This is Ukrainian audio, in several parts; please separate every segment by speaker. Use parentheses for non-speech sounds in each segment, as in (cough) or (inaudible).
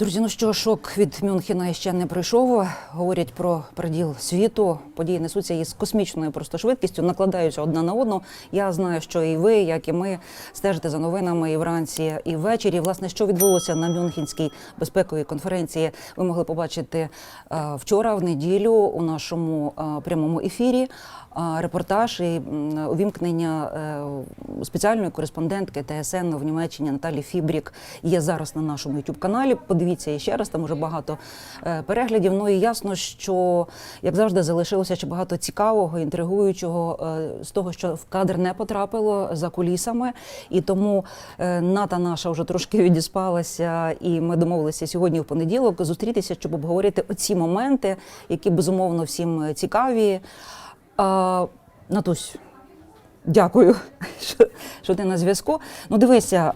Speaker 1: Друзі, ну що шок від Мюнхена ще не пройшов. Говорять про приділ світу. Події несуться із космічною просто швидкістю, накладаються одна на одну. Я знаю, що і ви, як і ми, стежите за новинами і вранці, і ввечері. Власне, що відбулося на Мюнхенській безпековій конференції, ви могли побачити е, вчора, в неділю, у нашому е, прямому ефірі. е, Репортаж і увімкнення спеціальної кореспондентки ТСН в Німеччині Наталі Фібрік є зараз на нашому youtube каналі. Подивіться ще раз, там уже багато е, переглядів. Ну і ясно, що як завжди залишилося ще багато цікавого, інтригуючого е, з того, що в кадр не потрапило за кулісами. І тому е, ната наша вже трошки відіспалася, і ми домовилися сьогодні в понеділок зустрітися, щоб обговорити оці моменти, які безумовно всім цікаві. А, Натусь, дякую, (laughs) що ти на зв'язку. Ну, дивися.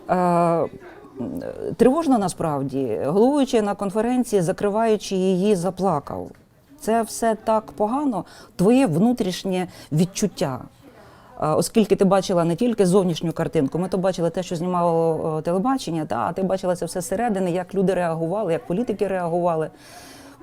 Speaker 1: Тривожно насправді, головуючи на конференції, закриваючи її, заплакав. Це все так погано, твоє внутрішнє відчуття. Оскільки ти бачила не тільки зовнішню картинку, ми то бачили те, що знімало телебачення, та, ти бачила це все зсередини, як люди реагували, як політики реагували.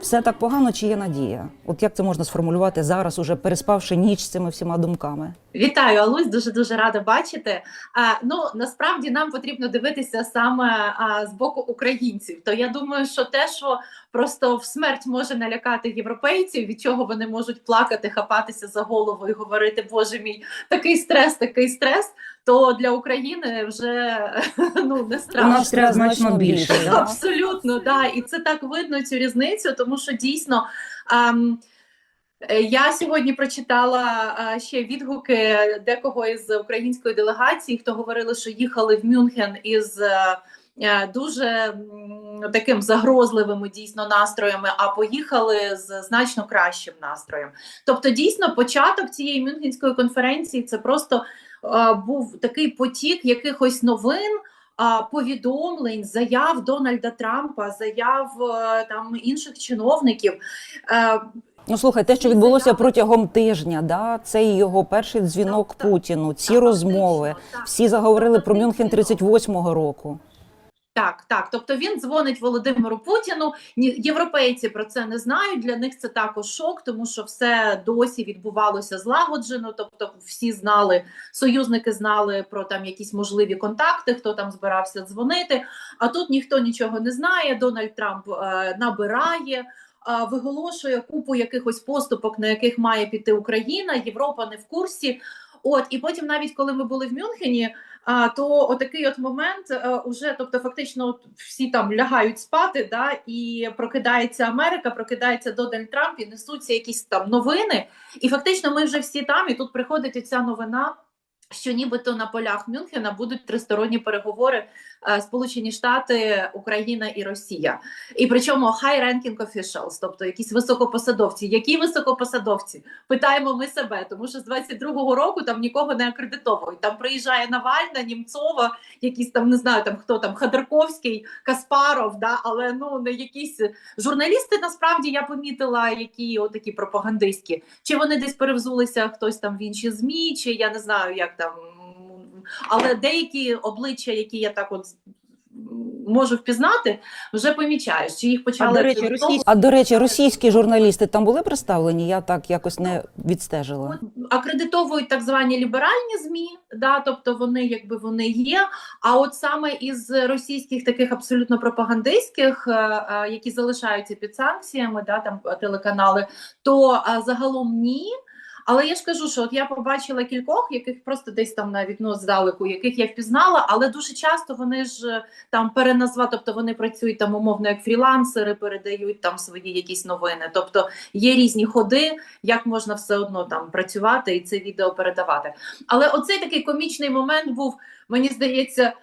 Speaker 1: Все так погано, чи є надія? От як це можна сформулювати зараз, уже переспавши ніч з цими всіма думками?
Speaker 2: Вітаю, Алусь, дуже дуже рада бачити. А, ну насправді нам потрібно дивитися саме а, з боку українців. То я думаю, що те, що просто в смерть може налякати європейців, від чого вони можуть плакати, хапатися за голову і говорити, Боже мій, такий стрес, такий стрес. То для України вже (laughs) ну не страшно.
Speaker 1: У нас треба значно більше. (laughs) да?
Speaker 2: Абсолютно, да. І це так видно цю різницю, тому що дійсно. ем, е, я сьогодні прочитала е, ще відгуки декого із української делегації, хто говорили, що їхали в Мюнхен із е, дуже таким загрозливими дійсно настроями, а поїхали з значно кращим настроєм. Тобто, дійсно, початок цієї мюнхенської конференції це просто був такий потік якихось новин. Повідомлень, заяв Дональда Трампа, заяв е, там інших чиновників. Е,
Speaker 1: Ну слухай, те, що відбулося протягом тижня, да, це його перший дзвінок. Путіну, ці
Speaker 2: Так,
Speaker 1: розмови.
Speaker 2: так.
Speaker 1: Всі заговорили про
Speaker 2: Тобто
Speaker 1: Мюнхен
Speaker 2: він
Speaker 1: 38-го року.
Speaker 2: Так, так. Тобто він дзвонить Володимиру Путіну. Європейці про це не знають. Для них це також шок, тому що все досі відбувалося злагоджено. Тобто, всі знали, союзники знали про там якісь можливі контакти, хто там збирався дзвонити. А тут ніхто нічого не знає. Дональд Трамп е, набирає. е, Виголошує купу якихось поступок, на яких має піти Україна, Європа не в курсі. От і потім, навіть коли ми були в Мюнхені, а, то отакий от момент е, уже, тобто, фактично, всі там лягають спати, да, і прокидається Америка, прокидається Дональд Трамп, і несуться якісь там новини. І фактично, ми вже всі там, і тут приходить оця новина. Що нібито на полях Мюнхена будуть тристоронні переговори е, Сполучені Штати, Україна і Росія. І причому high ranking officials, тобто якісь високопосадовці. Які високопосадовці? Питаємо ми себе, тому що з 22-го року там нікого не акредитовують. Там приїжджає Навальна, Німцова, якісь там не знаю, там хто там Ходорковський, Каспаров, да, але ну не якісь журналісти. Насправді я помітила, які отакі пропагандистські. Чи вони десь перевзулися хтось там в інші змі, чи я не знаю, як там. Але деякі обличчя, які я так от можу впізнати, вже помічаєш, чи їх
Speaker 1: А
Speaker 2: почали
Speaker 1: до, речі, російські, а до речі, російські журналісти там були представлені? Я так якось не відстежила.
Speaker 2: акредитовують так звані ліберальні змі, да, тобто вони якби вони є. А от саме із російських таких абсолютно пропагандистських, е, е, які залишаються під санкціями, да, там телеканали, то е, загалом ні. Але я ж кажу, що от я побачила кількох, яких просто десь там навіть ну, здалеку, яких я впізнала, але дуже часто вони ж е, там переназва, тобто вони працюють там умовно як фрілансери, передають там свої якісь новини. Тобто є різні ходи, як можна все одно там працювати і це відео передавати. Але оцей такий комічний момент був, мені здається,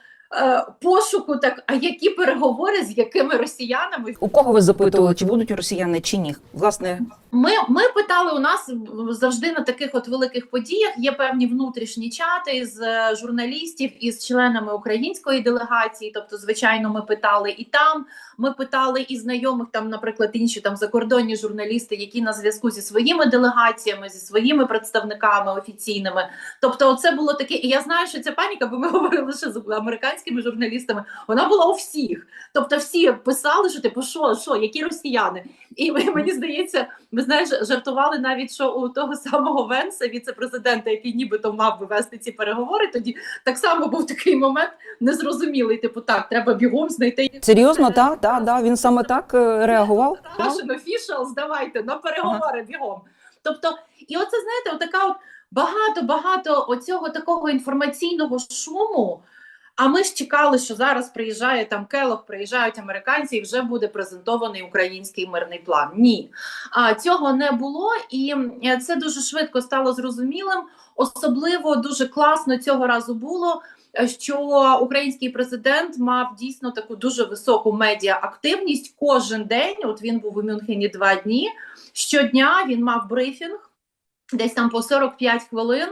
Speaker 2: пошуку так, а які переговори з якими росіянами
Speaker 1: У кого ви запитували, чи будуть росіяни, чи ні? Власне,
Speaker 2: Ми, ми питали у нас завжди на таких от великих подіях є певні внутрішні чати з е, журналістів із членами української делегації. Тобто, звичайно, ми питали і там. Ми питали і знайомих там, наприклад, інші там закордонні журналісти, які на зв'язку зі своїми делегаціями, зі своїми представниками офіційними. Тобто, це було таке. І я знаю, що ця паніка, бо ми (laughs) говорили ще з американськими американськими журналістами, вона була у всіх. Тобто всі писали, що типу, що, що, які росіяни? І мені здається, ми знаєш, жартували навіть, що у того самого Венса, віце-президента, який нібито мав би вести ці переговори, тоді так само був такий момент незрозумілий. Типу, так, треба бігом знайти
Speaker 1: Серйозно, так, так, так. Він саме так е, реагував.
Speaker 2: Russian officials, давайте на переговори бігом. Тобто, і оце знаєте, отака от багато багато оцього такого інформаційного шуму. А ми ж чекали, що зараз приїжджає там Келох, приїжджають американці, і вже буде презентований український мирний план. Ні, а цього не було, і е, це дуже швидко стало зрозумілим. Особливо дуже класно цього разу було. е, Що український президент мав дійсно таку дуже високу медіа-активність кожен день. От він був у Мюнхені два дні. Щодня він мав брифінг, десь там по 45 хвилин.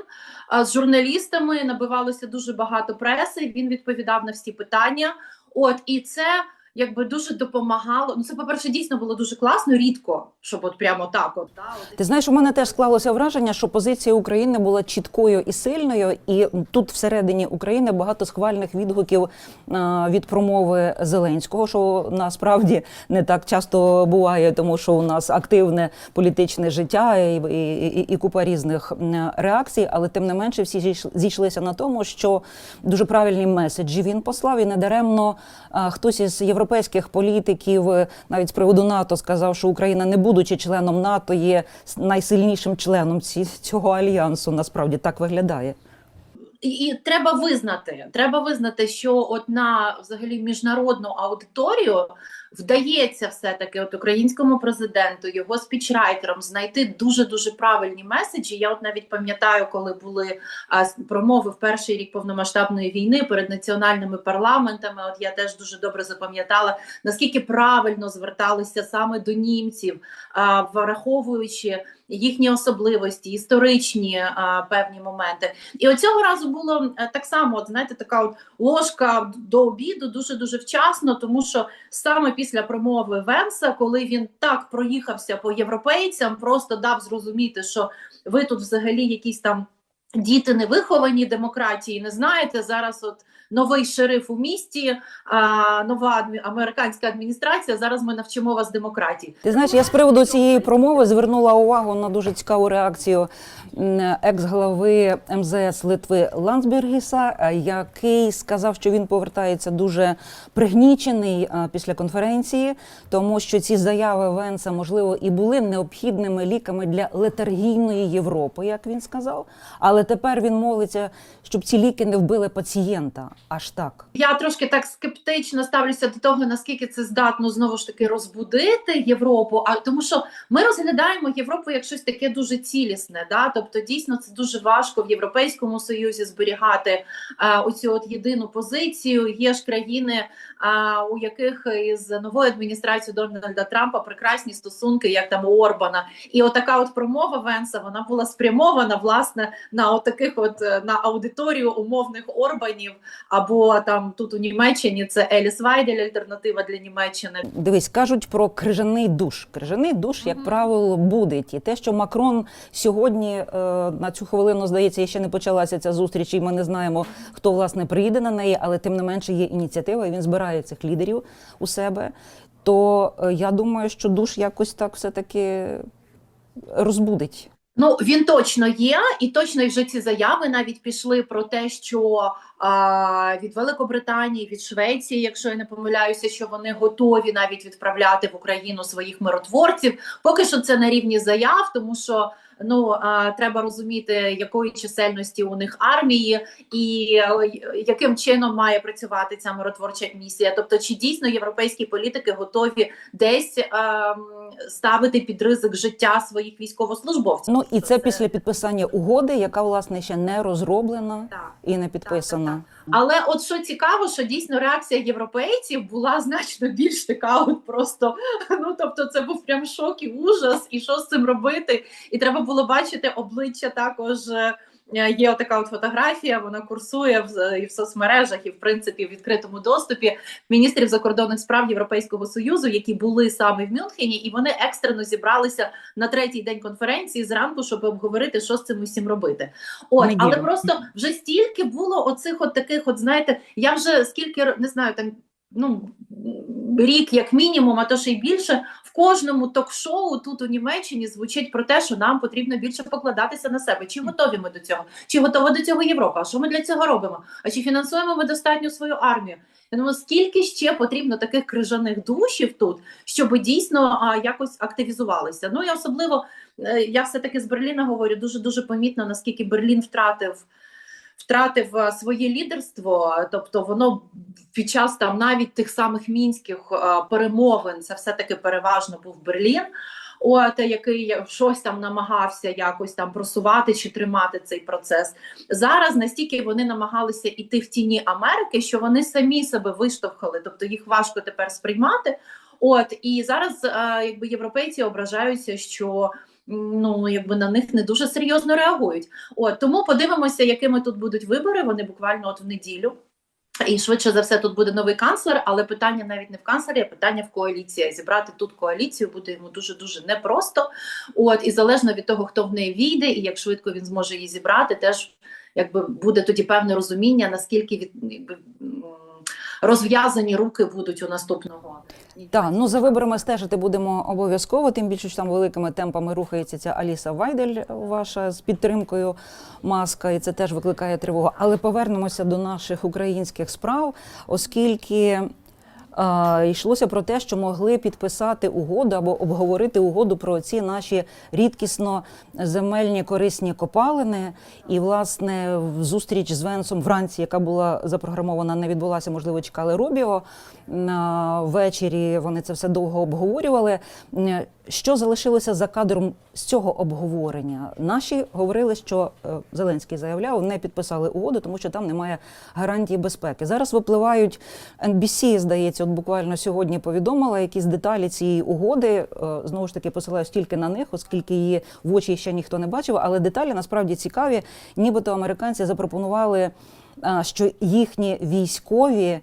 Speaker 2: З журналістами набивалося дуже багато преси. Він відповідав на всі питання. От і це якби дуже допомагало. Ну це, по-перше, дійсно було дуже класно, рідко, щоб от прямо так. От, да, от.
Speaker 1: Ти знаєш, у мене теж склалося враження, що позиція України була чіткою і сильною, і тут всередині України багато схвальних відгуків а, від промови Зеленського, що насправді не так часто буває, тому що у нас активне політичне життя і, і, і, і купа різних реакцій. Але тим не менше, всі зійш- зійшлися на тому, що дуже правильні меседжі він послав, і недаремно а, хтось із європейських політиків, е, навіть з приводу НАТО, сказав, що Україна, не будучи членом НАТО, є найсильнішим членом цього альянсу. Насправді так виглядає.
Speaker 2: І, треба визнати, треба визнати, що от на взагалі міжнародну аудиторію вдається все-таки от українському президенту, його спічрайтерам знайти дуже дуже правильні меседжі. Я от навіть пам'ятаю, коли були а, промови в перший рік повномасштабної війни перед національними парламентами. От я теж дуже добре запам'ятала, наскільки правильно зверталися саме до німців, а, враховуючи їхні особливості, історичні а, певні моменти. І оцього разу було е, так само, от, знаєте, така от ложка до обіду дуже дуже вчасно, тому що саме після промови Венса, коли він так проїхався по європейцям, просто дав зрозуміти, що ви тут взагалі якісь там діти не виховані демократії, не знаєте. Зараз от новий шериф у місті, а, нова американська адміністрація. Зараз ми навчимо вас демократії.
Speaker 1: Ти знаєш, я з приводу цієї промови звернула увагу на дуже цікаву реакцію екс-глави МЗС Литви Ландсбергіса, е, який сказав, що він повертається дуже пригнічений е, після конференції, тому що ці заяви Венса, можливо, і були необхідними ліками для летаргійної Європи, як він сказав. Але тепер він молиться, щоб ці ліки не вбили пацієнта. Аж так.
Speaker 2: Я трошки так скептично ставлюся до того, наскільки це здатно знову ж таки розбудити Європу. А тому, що ми розглядаємо Європу як щось таке дуже цілісне. Да? Тобто, дійсно, це дуже важко в Європейському Союзі зберігати а, оцю от єдину позицію. Є ж країни, а, у яких із новою адміністрацією Дональда Трампа прекрасні стосунки, як там у Орбана. І отака от промова Венса вона була спрямована власне на отаких от е, на аудиторію умовних Орбанів. Або там тут у Німеччині це Еліс Вайдель, альтернатива для Німеччини.
Speaker 1: Дивись, кажуть про крижаний душ. Крижаний душ, як правило, буде. І те, що Макрон сьогодні е, на цю хвилину, здається, ще не почалася ця зустріч, і ми не знаємо, хто власне приїде на неї, але тим не менше є ініціатива, і він збирає цих лідерів у себе. То е, я думаю, що душ якось так все-таки розбудить.
Speaker 2: Ну він точно є, і точно вже ці заяви навіть пішли про те, що а, від Великобританії, від Швеції, якщо я не помиляюся, що вони готові навіть відправляти в Україну своїх миротворців. Поки що це на рівні заяв, тому що ну а, треба розуміти, якої чисельності у них армії, і е, яким чином має працювати ця миротворча місія. Тобто, чи дійсно європейські політики готові десь ем, ставити під ризик життя своїх військовослужбовців?
Speaker 1: Ну і це
Speaker 2: Це-
Speaker 1: після підписання угоди, яка власне ще не розроблена
Speaker 2: Так.
Speaker 1: і не підписана.
Speaker 2: Але от що цікаво, що дійсно реакція європейців була значно більш така, от просто ну тобто, це був прям шок і ужас, і що з цим робити. І треба було бачити обличчя також е, є така от фотографія, вона курсує в, і в соцмережах, і в принципі в відкритому доступі міністрів закордонних справ Європейського союзу, які були саме в Мюнхені, і вони екстрено зібралися на третій день конференції зранку, щоб обговорити, що з цим усім робити. От, але просто вже стільки було оцих от таких, от знаєте, я вже скільки не знаю, там ну рік, як мінімум, а то ще й більше. В кожному ток-шоу тут у Німеччині звучить про те, що нам потрібно більше покладатися на себе. Чи готові ми до цього? Чи готова до цього Європа? А що ми для цього робимо? А чи фінансуємо ми достатньо свою армію? Я думаю, скільки ще потрібно таких крижаних душів тут, щоб дійсно а, якось активізувалися. Ну і особливо е, я все таки з Берліна говорю дуже дуже помітно, наскільки Берлін втратив. Втратив е, своє лідерство, тобто воно під час там навіть тих самих мінських е, перемовин, це все таки переважно був Берлін. От який щось там намагався якось там просувати чи тримати цей процес зараз. Настільки вони намагалися іти в тіні Америки, що вони самі себе виштовхали, тобто їх важко тепер сприймати. От і зараз, е, якби європейці ображаються, що ну якби на них не дуже серйозно реагують. От тому подивимося, якими тут будуть вибори. Вони буквально от в неділю. І швидше за все тут буде новий канцлер, але питання навіть не в канцлері, а питання в коаліції. Зібрати тут коаліцію буде йому дуже дуже непросто. От і залежно від того, хто в неї війде, і як швидко він зможе її зібрати, теж якби буде тоді певне розуміння, наскільки від розв'язані руки будуть у наступного.
Speaker 1: Так, ну за виборами стежити будемо обов'язково. Тим більше що там великими темпами рухається ця Аліса Вайдель, ваша з підтримкою маска, і це теж викликає тривогу. Але повернемося до наших українських справ, оскільки. Йшлося про те, що могли підписати угоду або обговорити угоду про ці наші рідкісно земельні корисні копалини. І, власне, в зустріч з Венсом вранці, яка була запрограмована, не відбулася, можливо, чекали Рубіо. На ввечері вони це все довго обговорювали. Що залишилося за кадром з цього обговорення? Наші говорили, що е, Зеленський заявляв, не підписали угоду, тому що там немає гарантії безпеки. Зараз випливають NBC, здається, от буквально сьогодні повідомила якісь деталі цієї угоди. Е, Знову ж таки, посилаюсь тільки на них, оскільки її в очі ще ніхто не бачив. Але деталі насправді цікаві. Нібито американці запропонували, що їхні військові.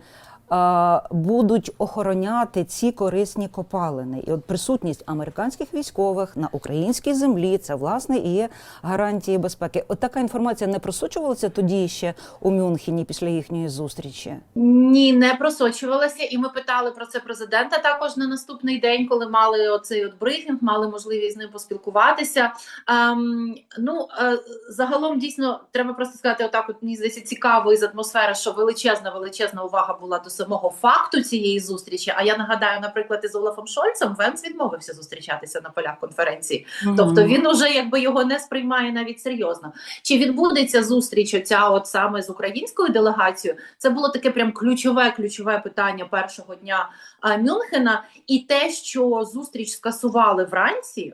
Speaker 1: А, Будуть охороняти ці корисні копалини, і от присутність американських військових на українській землі це власне і є гарантії безпеки. От така інформація не просочувалася тоді ще у Мюнхені після їхньої зустрічі.
Speaker 2: Ні, не просочувалася, і ми питали про це президента також на наступний день, коли мали оцей от брифінг, мали можливість з ним поспілкуватися. Ем, ну е, загалом дійсно треба просто сказати, отак, от мені здається, цікаво із атмосфери, що величезна, величезна увага була до самого факту цієї зустрічі. А я нагадаю, наприклад, із Олафом Шольцем Венс відмовився зустрічатися на полях конференції. Тобто він уже якби його не сприймає навіть серйозно. Чи відбудеться зустріч оця от саме з українською делегацією? Це було таке прям ключове, ключове питання першого дня а, Мюнхена, і те, що зустріч скасували вранці.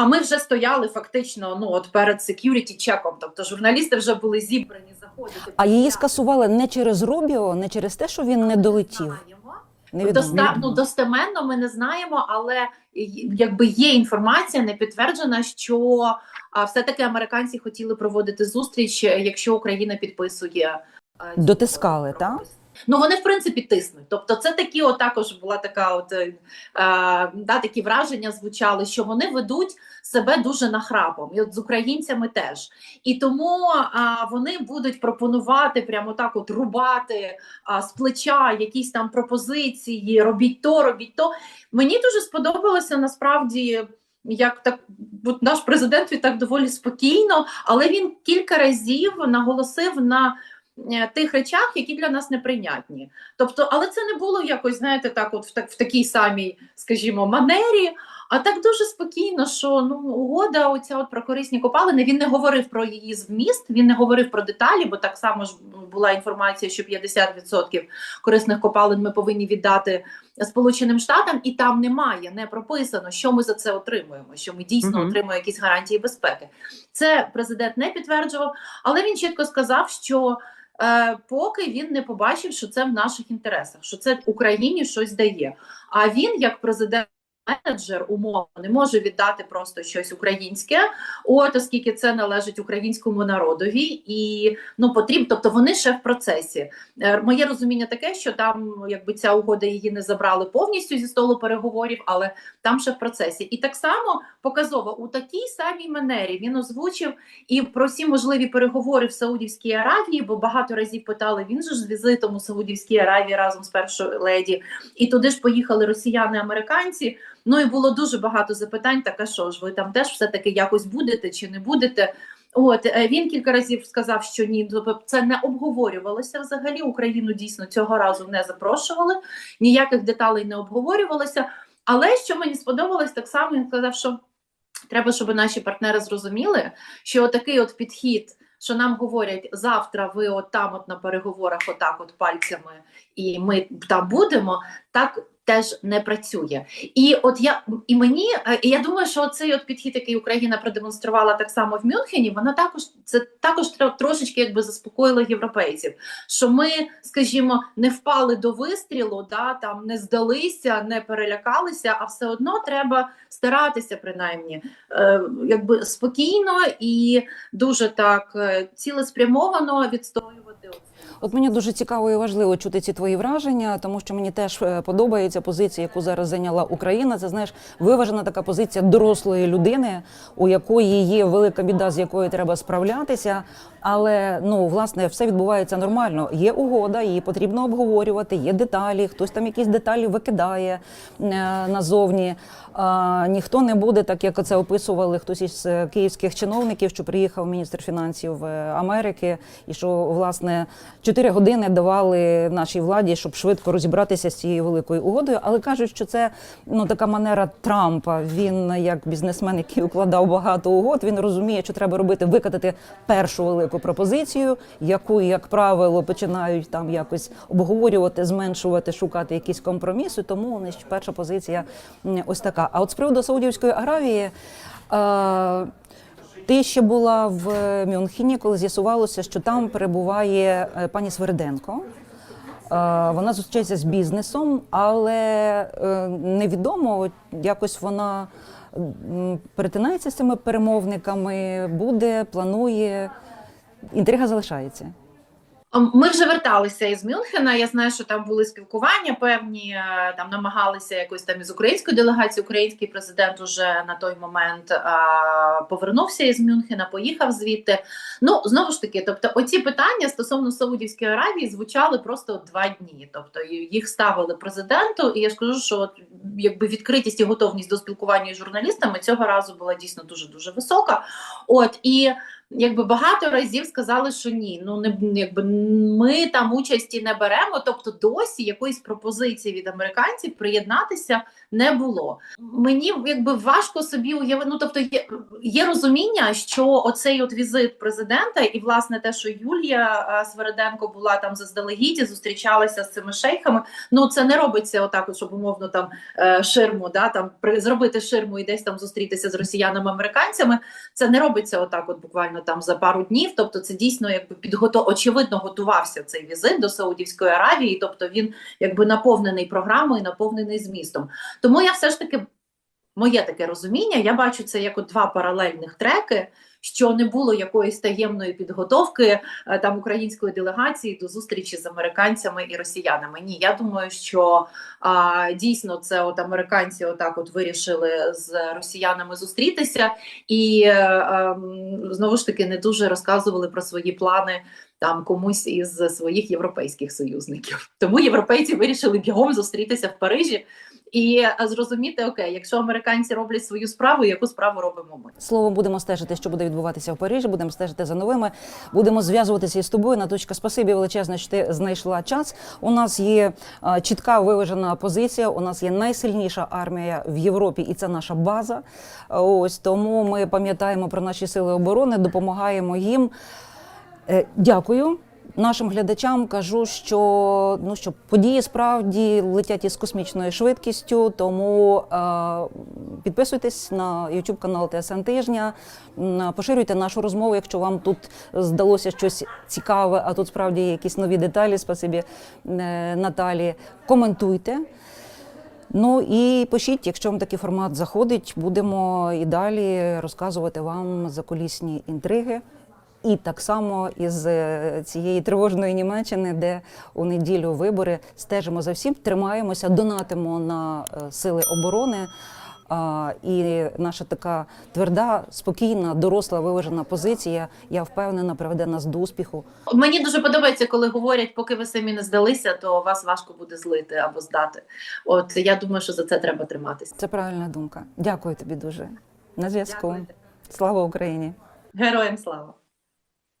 Speaker 2: А ми вже стояли фактично ну от перед security чеком. Тобто журналісти вже були зібрані заходити.
Speaker 1: А її скасували не через Рубіо, не через те, що він не долетів. Невідомо.
Speaker 2: Доста... Ну, достеменно ми не знаємо, але якби є інформація не підтверджена, що а, все-таки американці хотіли проводити зустріч, якщо Україна підписує е,
Speaker 1: Дотискали, так?
Speaker 2: Ну вони в принципі тиснуть. Тобто, це такі, от також була така, от е, да, такі враження звучали, що вони ведуть себе дуже нахрапом, і от з українцями теж. І тому а, вони будуть пропонувати прямо так, от рубати а, з плеча якісь там пропозиції, робіть то, робіть то. Мені дуже сподобалося насправді. Як так наш президент він так доволі спокійно, але він кілька разів наголосив на тих речах, які для нас неприйнятні. Тобто, але це не було якось, знаєте, так, от в, так, в такій самій, скажімо, манері. А так дуже спокійно, що ну угода, оця от про корисні копалини. Він не говорив про її зміст, він не говорив про деталі, бо так само ж була інформація, що 50% корисних копалин ми повинні віддати Сполученим Штатам, і там немає, не прописано, що ми за це отримуємо. Що ми дійсно
Speaker 1: Мгм.
Speaker 2: отримуємо якісь гарантії безпеки. Це президент не підтверджував, але він чітко сказав, що. Е, поки він не побачив, що це в наших інтересах, що це Україні щось дає. А він, як президент менеджер умовно не може віддати просто щось українське, от оскільки це належить українському народові, і ну потрібно, тобто вони ще в процесі. Е, Моє розуміння таке, що там якби ця угода її не забрали повністю зі столу переговорів, але там ще в процесі. І так само показово у такій самій манері він озвучив і про всі можливі переговори в Саудівській Аравії, бо багато разів питали він же ж з візитом у Саудівській Аравії разом з першою леді, і туди ж поїхали росіяни-американці. Ну і було дуже багато запитань. Так а що ж ви там теж все таки якось будете чи не будете? От е, він кілька разів сказав, що ні, тобто це не обговорювалося взагалі. Україну дійсно цього разу не запрошували, ніяких деталей не обговорювалося. Але що мені сподобалось, так само він сказав, що треба, щоб наші партнери зрозуміли, що такий от підхід. Що нам говорять завтра, ви от там, от на переговорах, отак, от пальцями, і ми там будемо, так теж не працює. І от я і мені, е, і я думаю, що цей от підхід, який Україна продемонструвала так само в Мюнхені, вона також це також трошечки якби заспокоїла європейців. Що ми, скажімо, не впали до вистрілу, да там не здалися, не перелякалися, а все одно треба старатися, принаймні, е, якби спокійно і дуже так е, цілеспрямовано відстоювати.
Speaker 1: От мені дуже цікаво і важливо чути ці твої враження, тому що мені теж е, подобається позиція, яку зараз зайняла Україна. Це знаєш виважена така позиція дорослої людини, у якої є велика біда, з якою треба справлятися. Але ну власне все відбувається нормально. Є угода, її потрібно обговорювати. Є деталі, хтось там якісь деталі викидає е, назовні. А, ніхто не буде, так як це описували хтось із е, київських чиновників, що приїхав міністр фінансів е, Америки, і що власне чотири години давали нашій владі, щоб швидко розібратися з цією великою угодою. Але кажуть, що це ну така манера Трампа. Він як бізнесмен, який укладав багато угод, він розуміє, що треба робити викатати першу велику пропозицію, яку, як правило, починають там якось обговорювати, зменшувати, шукати якісь компроміси. Тому значить, перша позиція ось така. А от з приводу Саудівської Аравії. Ти ще була в Мюнхені, коли з'ясувалося, що там перебуває е, пані Свериденко. Е, Вона зустрічається з бізнесом, але е, невідомо, якось вона перетинається з цими перемовниками, буде, планує. Інтрига залишається.
Speaker 2: Ми вже верталися із Мюнхена. Я знаю, що там були спілкування певні, е, там намагалися якось там із української делегації. Український президент уже на той момент а, повернувся із Мюнхена, поїхав звідти. Ну знову ж таки, тобто, оці питання стосовно Саудівської Аравії звучали просто два дні. Тобто їх ставили президенту, і я ж кажу, що якби відкритість і готовність до спілкування із журналістами цього разу була дійсно дуже дуже висока. От і якби багато разів сказали, що ні, ну не якби ми там участі не беремо. Тобто, досі якоїсь пропозиції від американців приєднатися не було. Мені якби важко собі уявити. Ну тобто, є, є розуміння, що оцей от візит президента, і власне те, що Юлія Свериденко була там заздалегідь, зустрічалася з цими шейхами. Ну це не робиться отак, от, щоб умовно там е, ширму, да там при зробити ширму і десь там зустрітися з росіянами-американцями. Це не робиться отак, от буквально там за пару днів. Тобто, це дійсно якби підготов... очевидно готувався цей візит до Саудівської Аравії. Тобто він якби наповнений програмою, наповнений змістом. Тому я все ж таки, моє таке розуміння, я бачу це як от два паралельних треки. Що не було якоїсь таємної підготовки е, там української делегації до зустрічі з американцями і росіянами. Ні, я думаю, що а, дійсно це от американці отак от вирішили з росіянами зустрітися, і е, ем, знову ж таки не дуже розказували про свої плани там комусь із своїх європейських союзників. Тому європейці вирішили бігом зустрітися в Парижі і е, зрозуміти, окей, якщо американці роблять свою справу, яку справу робимо ми.
Speaker 1: Словом, будемо стежити, що буде відбуватися в Парижі. Будемо стежити за новими. Будемо зв'язуватися із тобою. Наточка, спасибі величезне, що ти знайшла час. У нас є е, чітка виважена позиція. У нас є найсильніша армія в Європі, і це наша база. Ось тому ми пам'ятаємо про наші сили оборони, допомагаємо їм. Е, Дякую. Нашим глядачам кажу, що ну що події справді летять із космічною швидкістю. Тому е, підписуйтесь на YouTube канал ТСН Тижня, поширюйте нашу розмову, якщо вам тут здалося щось цікаве, а тут справді якісь нові деталі. Спасибі е, Наталі. Коментуйте. Ну і пишіть, якщо вам такий формат заходить, будемо і далі розказувати вам закулісні інтриги. І так само із е, цієї тривожної Німеччини, де у неділю вибори стежимо за всім, тримаємося, донатимо на е, сили оборони. І наша така тверда, спокійна, доросла, виважена позиція, я впевнена, приведе нас до успіху.
Speaker 2: Мені дуже подобається, коли говорять, поки ви самі не здалися, то вас важко буде злити або здати. От я думаю, що за це треба триматися.
Speaker 1: Це правильна думка. Дякую тобі дуже. На зв'язку. Слава Україні!
Speaker 2: Героям слава!